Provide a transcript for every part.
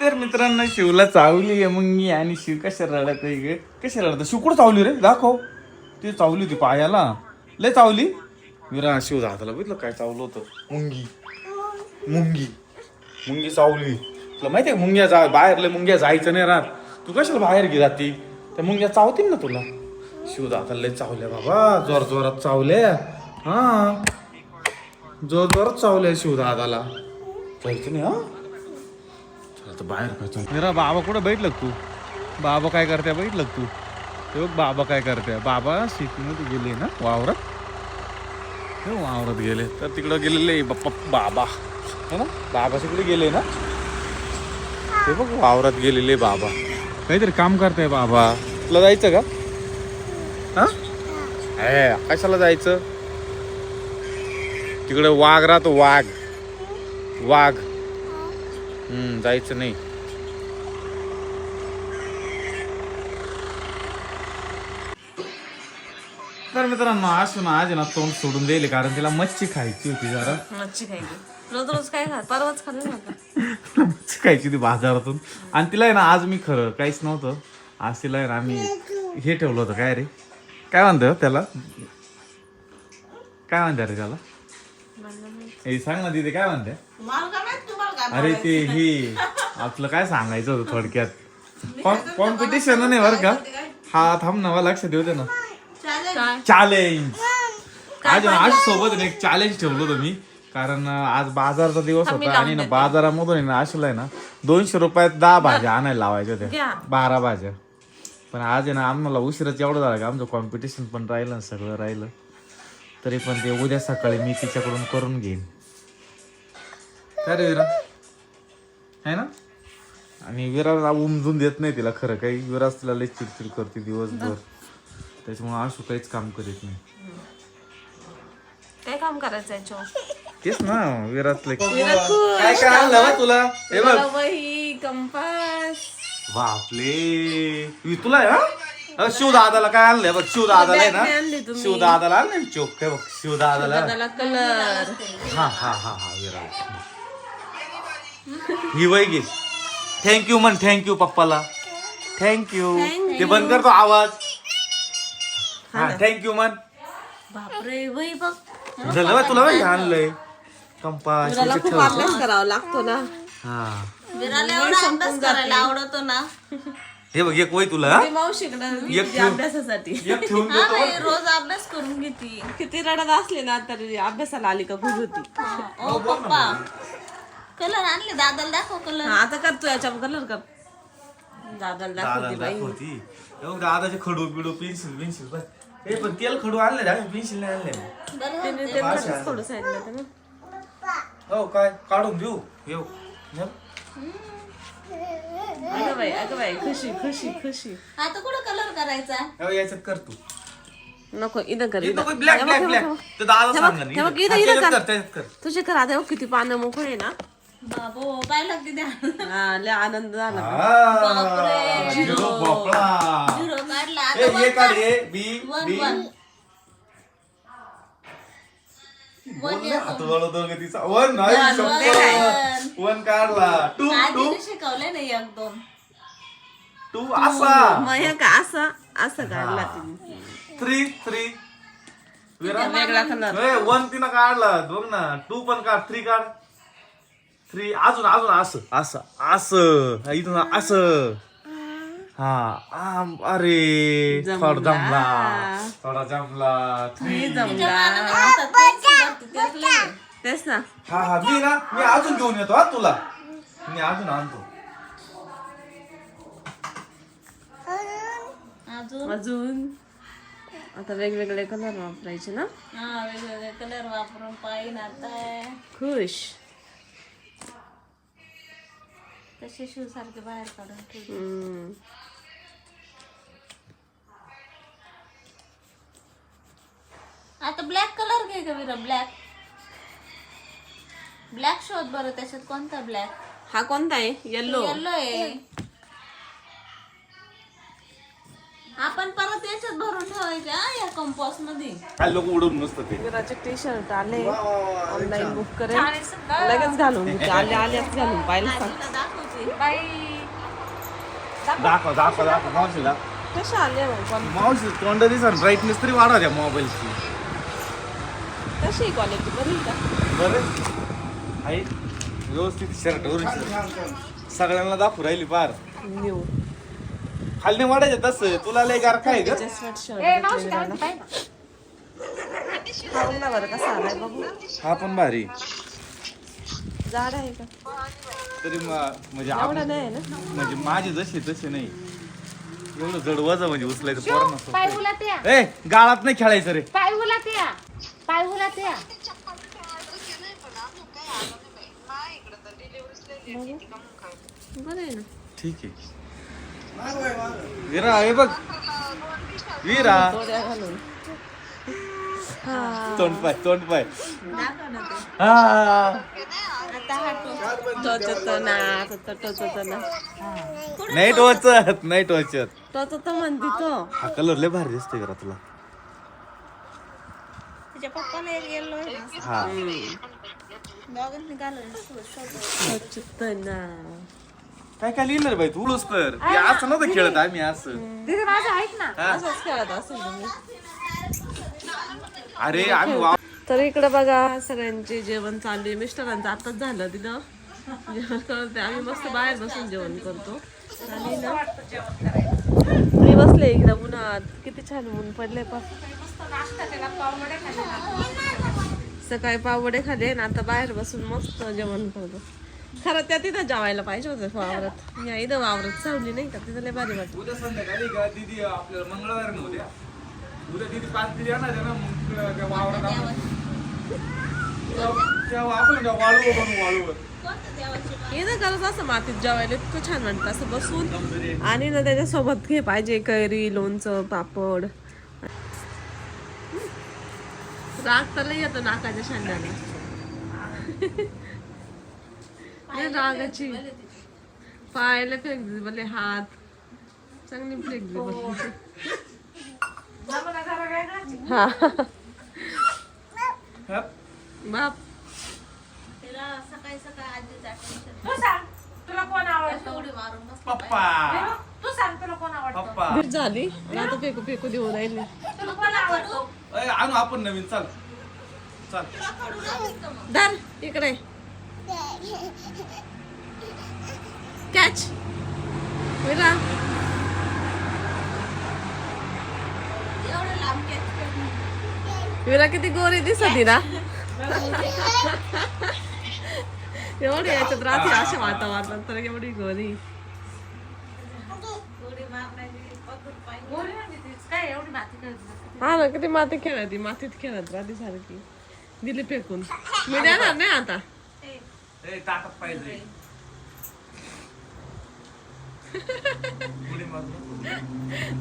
तर मित्रांनो शिवला चावली आहे मुंगी आणि शिव कशा रडत आहे ग? कशा रडत? शिव कुठं चावली रे? दाखव. ती चावली होती पायाला. लय चावली. विरा शिव हाताला बघितलं काय चावलं होतं? मुंगी. मुंगी. मुंगी चावली. तुला माहिती आहे का मुंग्या जा बाहेर लय मुंग्या जायचं नाही राहत. तू कशाला बाहेर गे जाती? त्या मुंग्या चावतील ना तुला? शिव हाताला लय चावल्या बाबा. जोर जोरात चावल्या. हा. जोर जोरात चावल्या शिव दादाला जायचं नाही हा? आता तर बाहेर काय निरा बाबा कुठं बैठलं तू? बाबा काय करते बैठलं तू? ते बघ बाबा काय करते बाबा शेतीमध्ये गेले ना वावरात? हे वावरात गेले. तर तिकडं गेलेले बाप्पा बाबा. है ना बाबा तिकडे गेले ना? ते बघ वावरात गेलेले बाबा. काहीतरी काम करते बाबा. तुला जायचं का? हा? हे कशाला जायचं? तिकडे वाघ राहतो वाघ. वाघ. जायचं नाही. तर मित्रांनो असू ना आज ना तोंड सोडून दिले कारण तिला मच्छी खायची होती जरा. मच्छी खायची. रोज रोज काय खात? परवाच खाल्लं नव्हतं मच्छी खायची होती बाजारातून. आणि तिला आहे ना आज मी खरं काहीच नव्हतं. आज तिला आहे ना आम्ही हे ठेवलं होतं. काय रे? काय म्हणतो त्याला? काय म्हणते रे त्याला? हे सांग ना तिथे काय म्हणते? अरे ते हे आपलं काय सांगायचं होतं थोडक्यात? कॉम्पिटिशन नाही बरं का? हा थांब ना मला लक्षात येऊ दे ना. चॅलेंज आज आज सोबत एक चॅलेंज ठेवलं होतं मी. कारण आज बाजारचा दिवस होता आणि ना बाजारामधून ना आशुला आहे ना दोनशे रुपयात दहा भाज्या आणायला लावायच्या. होत्या. बारा भाज्या. पण आज आहे ना आम्हाला उशिराच एवढं झालं का आमचं कॉम्पिटिशन पण राहिलं सगळं राहिलं. तरी पण ते उद्या सकाळी मी तिच्याकडून करून घेईन. काय रे आहे ना? आणि विरा उमजून देत नाही तिला खरं. काही विराज तिला लई चिडचिड करते दिवसभर. त्याच्यामुळे आशू काहीच काम करीत नाही. काय काम करायचं याच्यावर? तेच ना विरातलं. काय काय आणलं बा तुला? हे बघ. वही कंपास. बापले वि- तुला आहे हा? अ, शिवदादाला काय आणलंय बघ? शिवदादाला आहे बॅग आणली ना तुम्ही. शिवदादाला आणलंय ना? चोक काय बघ शिवदादाला. त्याला कलर हा हा हा हा विरा ही वय घे. थँक्यू म्हण थँक्यू पप्पाला. थँक्यू ते बंद करतो आवाज. हा थँक्यू म्हण. बापरे वही बघ. झालं बा तुला बघ आणलंय. कंपास खूप ठेवायचं. अभ्यास करावा लागतो ना. हा. विराला एवढा अभ्यास करायला आवडतो ना. हे बघ एक वय तुला एक ठेव. अभ्यासासाठी. एक ठेवून हा देतो बाई, रोज अभ्यास करून घेते. किती रडत असले ना तरी अभ्यासाला आली का खुश होती ओ पप्पा. कलर आणले दादाला दाखव कलर हा, आता कर तू याच्यावर कलर कर. दादाला दादा दाखवते बाई. दाखवती बघ दादाचे खडू बिडू पेन्सिल पेन्सिल बस. हे पण तेल खडू आणले आम्ही पेन्सिल नाही आणले. त्याने ते तसंच थोडं साईडला होतं ना हो काय? काढून देऊ? येऊ हे. अगं बाई अगं बाई खुशी खुशी खुशी. आता कुठं कलर करायचा? हे याच्यात कर तू. नको इथं कर इथं. ब्लॅक हे बघ, ब्लॅक हे ब्लॅक बघ, ते दादा हे बघ, सांगा बघ, इथं- इथं कर. कर त्याच्यात कर. तुझे कर आता हे बघ, किती पानं मोकळे ना. बाबो पाहिलं लागते द्या. हा, लय आनंद झाला. हा, झिरो भोपळा. झिरो काढला. ए, आता हे काढ हे बी वन बी. वन. बोलले हात वळवतो का तिचा. वन नाही शपथ. वन काढला. To to. आधीने शिकवले नाही एक दोन. टू असा. हे का असं असं काढला तिने. Three three. वेगळा. कलर वन तिनं काढला. बघ ना टू पण काढ थ्री काढ. थ्री अजून अजून असं. असं. असं. इथून असं. हा आम, अरे जमला. थोडा जमला. थोडा जमला. थ्री तेच ना. हा हा मी ना मी अजून घेऊन येतो हा तुला. मी अजून आणतो. अजून? अजून. आता वेगवेगळे कलर वापरायचे ना? हा वेगवेगळे कलर वापरून पाहिजे आता. खुश. तसे शू सारखे बाहेर काढून. हम्म. आता ब्लॅक कलर घे का विरा ब्लॅक ब्लॅक शोध बरं त्याच्यात कोणता ब्लॅक हा कोणता आहे? येल्लो येलो आहे. आपण परत याच्यात भरून ठेवायचे हा, या कंपोस्टमध्ये काय लोक उडून नसतं ते. विराचे टी शर्ट आले ऑनलाईन बुक करेल. लगेच घालून. आले आल्याच घालून. पाहिलं सांग मावशी बाई दाखव दाखव दाखव मावशी दाखव कशा आले मग पण मावशी तोंड दिसा ब्राईटनेस तरी वाढवा त्या मोबाईलची कशी क्वालिटी बरी का बरं आहे व्यवस्थित शर्ट वरून सगळ्यांना दाखवू राहिली पार. न्यू खाली नाही वाढायचं तसं. तुला लय गार काय ग? बरं कसा आलाय बघू. हा पण भारी. जाड आहे का? तरी म- म्हणजे आप- एवढा नाही ना? म्हणजे माझे जसे तसे नाही. एवढं जड वजन म्हणजे उचलायचं सोपं पाय ए गाळात नाही खेळायचं रे. पाय उलात या. पाय उलात या. बरं आहे ना. ठीक आहे. विरा हे बघ. विरा. घालून. तोंड पाय तोंड पाय. हा टोचत ना टोचत ना. नाही टोचत नाही टोचत. टोचत म्हणते तो. हा कलर लय भारी दिसतोय जरा तुला. तिच्या पप्पाला हा. दोघांनी टोचत ना. काय काय लिहिलं रे बाई तू? उलस तर. हे असं नव्हतं खेळत आम्ही असं. माझं ऐक ना. असंच खेळत असेल तुम्ही. अरे आम्ही वा- तर इकडे बघा सगळ्यांचे जेवण चालू आहे. मिस्टरांचं आताच झालं तिथं. जेवण करते आम्ही मस्त बाहेर बसून जेवण करतो. आणि ना मी बसले इकडे उन्हात. किती छान ऊन पडले पण. सकाळी पावडे खाले ना आता बाहेर बसून मस्त जेवण करतो. खरं त्या तिथं जेवायला पाहिजे होतं वावरात. या इथं वावरात सावली नाही का? तिथं लय भारी वाटत. उद्या दीदी पाच दिली येणार आहे ना मग त्या वावरात आपण तेव्हा- तेव्हा आपण त्या वाळू बनवू वाळूवर. इथं करत असं मातीत जेवायला इतकं छान वाटतं असं बसून. आणि ना त्याच्यासोबत हे पाहिजे कैरी लोणचं पापड. राग तर लई येतो नाकाच्या शांड्याने लय रागाची. पायाला फ्लेक्झिबल आहे हात. चांगली फ्लेक्झिबल हा. हा? बाप. पप्पा. तू सांग तुला कोण आवडतो? पप्पा. भीट झाली. आता फेकू फेकू देऊ राहिले. अय, आणू आपण नवीन चाल. चाल. धर इकडे. कॅच विरा विरा किती गोरी दिसत ना एवढी याच्यात राहते अशा वातावरणात तर एवढी गोरी हा ना किती माती खेळत मातीत खेळत राहते सारखी दिली फेकून मी देणार नाही आता ए, ताटात पाहिजे उडी मारू नको.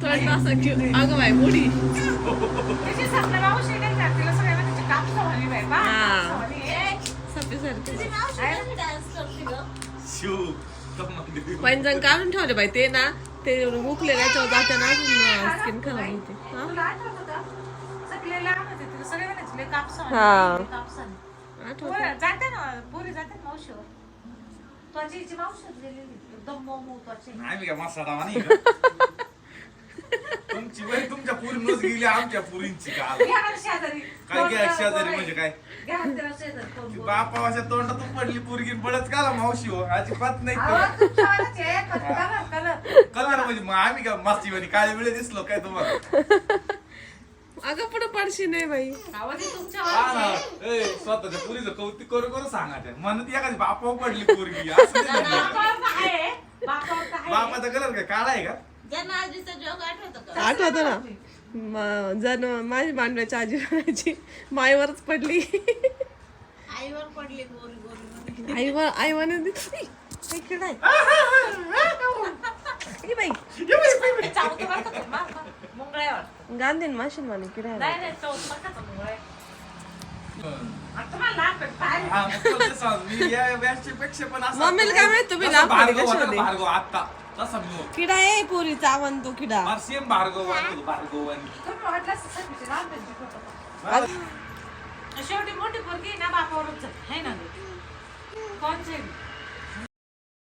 थोडं असं घेऊ अगं बाई मुडी त्याची सपना मावशी नाही का तिला सगळ्या त्याची कापसा म्हणी बाई बा हा. सारखी दिली. पंजन काढून ठेवले बाई ते ना ते उकले त्याच्यावर जाते ना स्किन खराब होते हा? तुला आठवत होतं? सगळे लहान होते तिला सगळे म्हणायचे लय कापसा हा. लय कापसा. आठवत जाते ना पोरी जाते ना मावशीवर त्वची हिची मावशीवर गेलेली एकदम मऊ मऊ त्वचा आहे. आम्ही काय मसाला नाही का? तुमची बाई तुमच्या पुरीनच गेली आमच्या पुरींची काल घ्या शेजारी काय काय कोण- शेजारी म्हणजे काय घ्या त्याला शेजारी कोण बोलतं. बापा अशा तोंडातून पडली पुरगी पडत का मावशी हो अजिबात नाही तुमच्या आहे, कलर, कलर. कलर म्हणजे मग आम्ही का मस्ती म्हणे काळे वेळे दिसलो काय तुम्हाला अगं पुढे पडशी नाही बाई. ते तुमच्या हा ना. ए, स्वतःच्या पुरीचं कौतिक करू करू सांगा त्या म्हणत एखादी बापावर पडली पोरगी. असं नाही आहे, आहे. बापाचा कलर काय काळा आहे का? आठवत ना. म- जण माझी मांडव्याची आजी म्हणायची माईवरच पडली. आईवर पडली गोरी गोरी आईवर आई म्हणे इकडे आहे. ए बाई. ते चावतो बरं का तो, मा- मा- मुंगळ्यावर. गांधीन माशीन म्हणे नाही, नाही, का तो मुंगळ्या. आता तुम्हाला लहान पण पाहिलं. हा, मग तुला ते सांग, मी या व्यासपेक्षा पण असं- मम्मीला काय माहीत तुम्ही तसा लहानपणी भार्गव होता कशामध्ये? ना, भार्गव आता तसा मी होतो. किडा आहे पोरीचा आवंतो किडा मला सेम भार्गव वाटतो, भार्गव आणि तुम्ही वाटलं असतं सगळीचे लहान त्यांचे फोटो. मला- शेवटी मोठी पोरगी ना बापावरच आहे है ना कोणचे